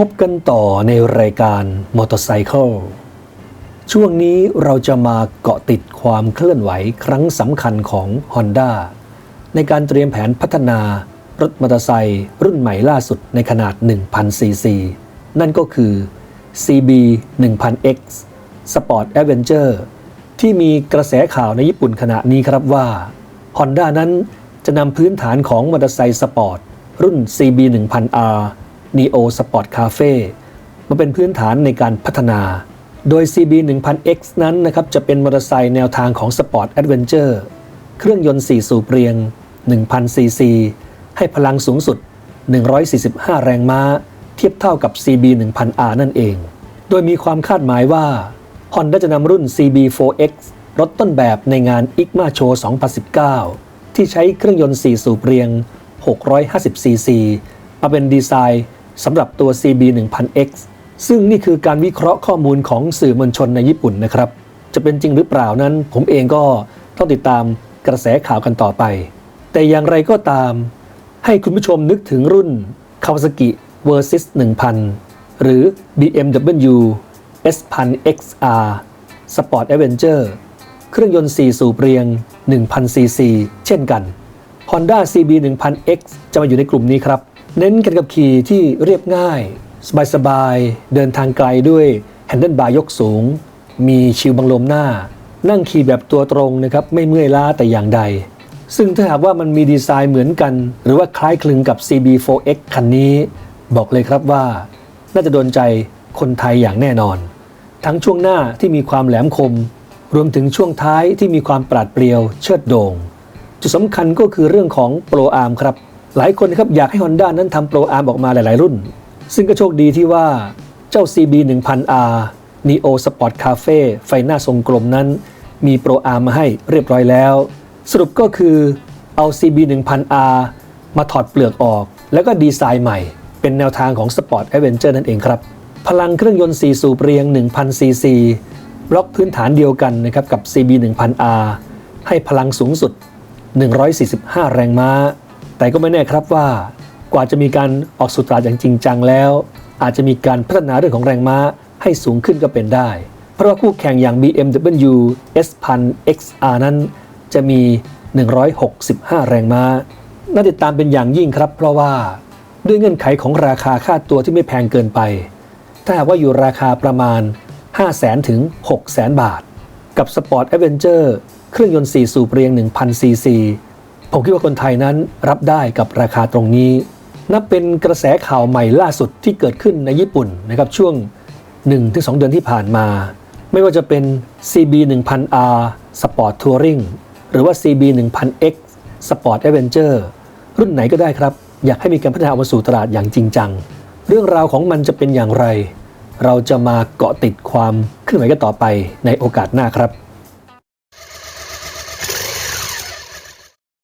พบกันต่อในรายการ Motorcycle ช่วงนี้เราจะมาเกาะติดความเคลื่อนไหวครั้งสำคัญของ Honda ในการเตรียมแผนพัฒนารถมอเตอร์ไซค์รุ่นใหม่ล่าสุดในขนาด 1,000ซีซีนั่นก็คือ CB 1000X Sport Adventure ที่มีกระแสข่าวในญี่ปุ่นขณะนี้ครับว่า Honda นั้นจะนำพื้นฐานของมอเตอร์ไซค์สปอร์ตรุ่น CB 1000R Neo Sport Cafe มาเป็นพื้นฐานในการพัฒนา โดย CB 1000X นั้นนะครับจะเป็นมอเตอร์ไซค์แนวทางของ Sport Adventure เครื่องยนต์ 4 สูบเรียง 1000 ซีซี ให้พลังสูงสุด 145 แรงม้า เทียบเท่ากับ CB 1000R นั่นเอง โดยมีความคาดหมายว่า Honda จะนำรุ่น CB4X รถต้นแบบในงาน ICMA Show 2019 ที่ใช้เครื่องยนต์ 4 สูบเรียง 650 ซีซี มาเป็นดีไซน์ สำหรับตัว CB 1000X ซึ่งนี่คือการวิเคราะห์ข้อมูลของสื่อมวลชนในญี่ปุ่นนะครับ จะเป็นจริงหรือเปล่านั้น ผมเองก็ต้องติดตามกระแสข่าวกันต่อไป แต่อย่างไรก็ตาม ให้คุณผู้ชมนึกถึงรุ่น Kawasaki Versys 1000 หรือ BMW S1000 XR Sport Adventure เครื่องยนต์ 4 สูบเรียง 1000ซีซีเช่นกัน Honda CB 1000X จะมาอยู่ในกลุ่มนี้ครับ เน้นการขับขี่ที่เรียบง่าย สบายๆ เดินทางไกลด้วยแฮนเดิลบาร์ยกสูง มีชิวบังลมหน้า นั่งขี่แบบตัวตรงนะครับไม่เมื่อยล้าแต่อย่างใด ซึ่งถ้าหากว่ามันมีดีไซน์เหมือนกัน หรือว่าคล้ายคลึงกับ CB4X คันนี้ บอกเลยครับว่า น่าจะโดนใจคนไทยอย่างแน่นอน ทั้งช่วงหน้าที่มีความแหลมคม รวมถึงช่วงท้ายที่มีความปราดเปรียวเชิดโด่งจุดสำคัญก็คือเรื่องของโปรอาร์มครับ หลายคนครับอยากให้ Honda นั้นทำโปรอาร์มออกมาหลาย ๆ รุ่น ซึ่งก็โชคดีที่ว่าเจ้า CB 1000R Neo Sport Cafe ไฟหน้าทรงกลมนั้น มีโปรอาร์มมาให้เรียบร้อยแล้ว สรุปก็คือเอา CB 1000R มาถอดเปลือกออก แล้วก็ดีไซน์ใหม่ เป็นแนวทางของ Sport Adventure นั่นเองครับ พลังเครื่องยนต์ 4 สูบเรียง 1000 ซีซีบล็อกพื้นฐานเดียวกันนะครับกับ CB 1000R ให้พลังสูงสุด 145 แรงม้า แต่ก็ไม่แน่ครับว่ากว่าจะมีการออกสุตราอย่างจริงจังแล้ว อาจจะมีการพัฒนาเรื่องของแรงม้าให้สูงขึ้นก็เป็นได้ เพราะว่าคู่แข่งอย่าง BMW S1000 XR นั้น จะมี 165 แรงม้า น่าติดตามเป็นอย่างยิ่งครับ เพราะว่าด้วยเงื่อนไขของราคาค่าตัวที่ไม่แพงเกินไป ถ้าหากว่าอยู่ราคาประมาณ 500,000ถึง 600,000บาท กับ Sport Adventure เครื่องยนต์4สูบเรียง 1,000ซีซี ผมคิดว่าคนไทยนั้นรับได้กับราคาตรงนี้ นับเป็นกระแสข่าวใหม่ล่าสุดที่เกิดขึ้นในญี่ปุ่นนะครับช่วง 1-2 เดือนที่ผ่านมา ไม่ว่าจะเป็น CB 1000R Sport Touring หรือว่า CB 1000X Sport Adventure รุ่นไหนก็ได้ครับ อยากให้มีการพัฒนาออกมาสู่ตลาดอย่างจริงจัง เรื่องราวของมันจะเป็นอย่างไร เราจะมาเกาะติดความเคลื่อนไหวกันต่อไปในโอกาสหน้าครับ